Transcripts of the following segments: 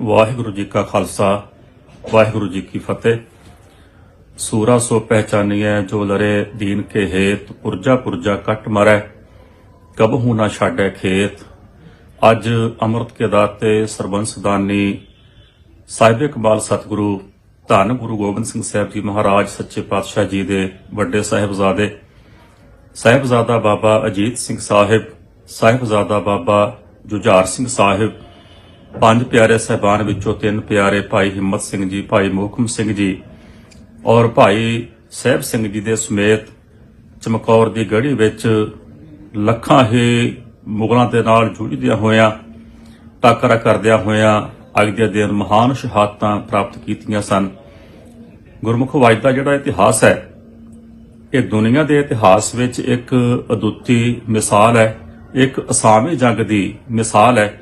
ਵਾਹਿਗੁਰੂ ਜੀ ਕਾ ਖਾਲਸਾ, ਵਾਹਿਗੁਰੂ ਜੀ ਕੀ ਫਤਿਹ। ਸੂਰਾ ਸੋ ਪਹਿਚਾਨੀਐ, ਜੋ ਲਰੇ ਦੀਨ ਕੇ ਹੇਤ, ਪੁਰਜਾ ਪੁਰਜਾ ਕੱਟ ਮਰੈ ਕਬਹੂ ਨਾ ਛਾੜੈ ਖੇਤ। ਅੱਜ ਅੰਮ੍ਰਿਤ ਕੇ ਦਾਤੇ ਸਰਬੰਸ ਦਾਨੀ, ਸਾਹਿਬ ਇਕਬਾਲ ਸਤਿਗੁਰੂ, ਧੰਨ ਗੁਰੂ ਗੋਬਿੰਦ ਸਿੰਘ ਸਾਹਿਬ ਜੀ ਮਹਾਰਾਜ, ਸੱਚੇ ਪਾਤਸ਼ਾਹ ਜੀ ਦੇ ਵੱਡੇ ਸਾਹਿਬਜ਼ਾਦੇ, ਸਾਹਿਬਜ਼ਾਦਾ ਬਾਬਾ ਅਜੀਤ ਸਿੰਘ ਸਾਹਿਬ, ਸਾਹਿਬਜ਼ਾਦਾ ਬਾਬਾ ਜੁਝਾਰ ਸਿੰਘ ਸਾਹਿਬ ਪੰਜ ਪਿਆਰੇ ਸਹਿਬਾਨ ਵਿੱਚੋਂ ਤਿੰਨ ਪਿਆਰੇ ਭਾਈ ਹਿੰਮਤ ਸਿੰਘ ਜੀ, ਭਾਈ ਮੋਹਕਮ ਸਿੰਘ ਜੀ ਔਰ ਭਾਈ ਸਹਿਬ ਸਿੰਘ ਜੀ ਦੇ ਸਮੇਤ ਚਮਕੌਰ ਦੀ ਗੜੀ ਵਿੱਚ ਲੱਖਾਂ ਹੀ ਮੁਗਲਾਂ ਦੇ ਨਾਲ ਜੂਝਦਿਆਂ ਹੋਇਆਂ, ਟਾਕਰਾ ਕਰਦਿਆਂ ਹੋਇਆਂ ਅੱਜ ਦੇ ਦਿਨ ਮਹਾਨ ਸ਼ਹਾਦਤਾਂ ਪ੍ਰਾਪਤ ਕੀਤੀਆਂ ਸਨ। ਗੁਰਮੁਖ ਵਾਜ ਦਾ ਜਿਹੜਾ ਇਤਿਹਾਸ ਹੈ, ਇਹ ਦੁਨੀਆ ਦੇ ਇਤਿਹਾਸ ਵਿੱਚ ਇੱਕ ਅਦੁੱਤੀ ਮਿਸਾਲ ਹੈ, ਇੱਕ ਅਸਾਮੀ ਜੰਗ ਦੀ ਮਿਸਾਲ ਹੈ।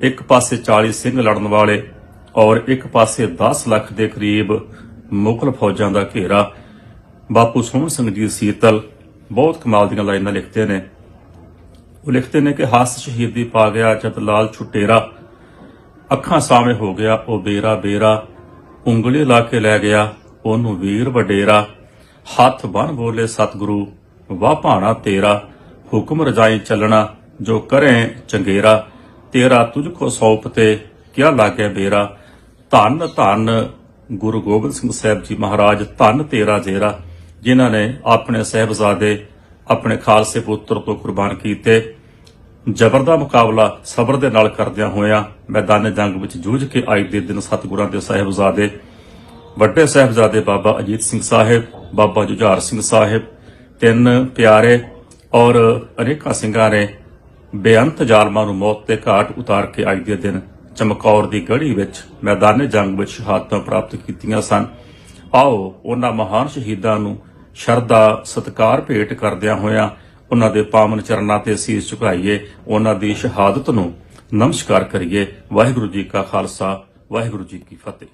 ਇੱਕ ਪਾਸੇ 40 ਸਿੰਘ ਲੜਨ ਵਾਲੇ ਔਰ ਇੱਕ ਪਾਸੇ 10 ਲੱਖ ਦੇ ਕਰੀਬ ਮੁਗਲ ਫੌਜਾਂ ਦਾ ਘੇਰਾ। ਬਾਪੂ ਸੋਹਣ ਸਿੰਘ ਜੀ ਸੀਤਲ ਬਹੁਤ ਕਮਾਲ ਦੀਆਂ ਲਾਈਨਾਂ ਲਿਖਦੇ ਨੇ। ਉਹ ਲਿਖਦੇ ਨੇ ਕਿ ਹੱਸ ਸ਼ਹੀਦੀ ਪਾ ਗਿਆ ਜਦ ਲਾਲ ਛੁਟੇਰਾ। ਅੱਖਾਂ ਸਾਹਮਣੇ ਹੋ ਗਿਆ, ਉਹ ਬੇਰਾ ਬੇਰਾ। ਉਂਗਲੀ ਲਾ ਕੇ ਲੈ ਗਿਆ, ਉਹਨੂੰ ਵੀਰ ਵਡੇਰਾ। ਹੱਥ ਬਨ ਬੋਲੇ, ਸਤਿਗੁਰੂ, ਵਾਹ ਭਾਣਾ ਤੇਰਾ। ਹੁਕਮ ਰਜਾਈ ਚੱਲਣਾ, ਜੋ ਕਰੇ ਚੰਗੇਰਾ। ਤੇਰਾ ਤੁਝ ਕੋ ਸੌਪ ਤੇ ਕਿਆ ਲਾਗੇ ਬੇਰਾ ਧੰਨ ਧੰਨ ਗੁਰੂ ਗੋਬਿੰਦ ਸਿੰਘ ਸਾਹਿਬ ਜੀ ਮਹਾਰਾਜ, ਧੰਨ ਤੇਰਾ ਜੇਰਾ, ਜਿਨ੍ਹਾਂ ਨੇ ਆਪਣੇ ਸਹਿਬਜ਼ਾਦੇ, ਆਪਣੇ ਖਾਲਸੇ ਪੁੱਤਰ ਤੋਂ ਕੁਰਬਾਨ ਕੀਤੇ। ਜ਼ਬਰ ਦਾ ਮੁਕਾਬਲਾ ਸਬਰ ਦੇ ਨਾਲ ਕਰਦਿਆਂ ਹੋਇਆਂ ਮੈਦਾਨ ਜੰਗ ਵਿੱਚ ਜੂਝ ਕੇ ਅੱਜ ਦੇ ਦਿਨ ਸਤਿਗੁਰਾਂ ਦੇ ਸਾਹਿਬਜ਼ਾਦੇ, ਵੱਡੇ ਸਾਹਿਬਜ਼ਾਦੇ ਬਾਬਾ ਅਜੀਤ ਸਿੰਘ ਸਾਹਿਬ, ਬਾਬਾ ਜੁਝਾਰ ਸਿੰਘ ਸਾਹਿਬ, ਤਿੰਨ ਪਿਆਰੇ ਔਰ ਅਨੇਕਾਂ ਸਿੰਘਾਂ ਨੇ ਬੇਅੰਤ ਜ਼ਾਲਮਾਂ ਨੂੰ ਮੌਤ ਦੇ ਘਾਟ ਉਤਾਰ ਕੇ ਅੱਜ ਦੇ ਦਿਨ ਚਮਕੌਰ ਦੀ ਗੜੀ ਵਿੱਚ ਮੈਦਾਨੇ ਜੰਗ ਵਿੱਚ ਸ਼ਹਾਦਤਾਂ ਪ੍ਰਾਪਤ ਕੀਤੀਆਂ ਸਨ। ਆਓ ਉਹਨਾਂ ਮਹਾਨ ਸ਼ਹੀਦਾਂ ਨੂੰ ਸ਼ਰਧਾ, ਸਤਕਾਰ ਭੇਟ ਕਰਦਿਆਂ ਹੋਇਆਂ ਉਹਨਾਂ ਦੇ ਪਾਵਨ ਚਰਨਾਂ ਤੇ ਸੀਸ ਝੁਕਾਈਏ, ਉਹਨਾਂ ਦੀ ਸ਼ਹਾਦਤ ਨੂੰ ਨਮਸਕਾਰ ਕਰੀਏ। ਵਾਹਿਗੁਰੂ ਜੀ ਕਾ ਖਾਲਸਾ, ਵਾਹਿਗੁਰੂ ਜੀ ਕੀ ਫਤਿਹ।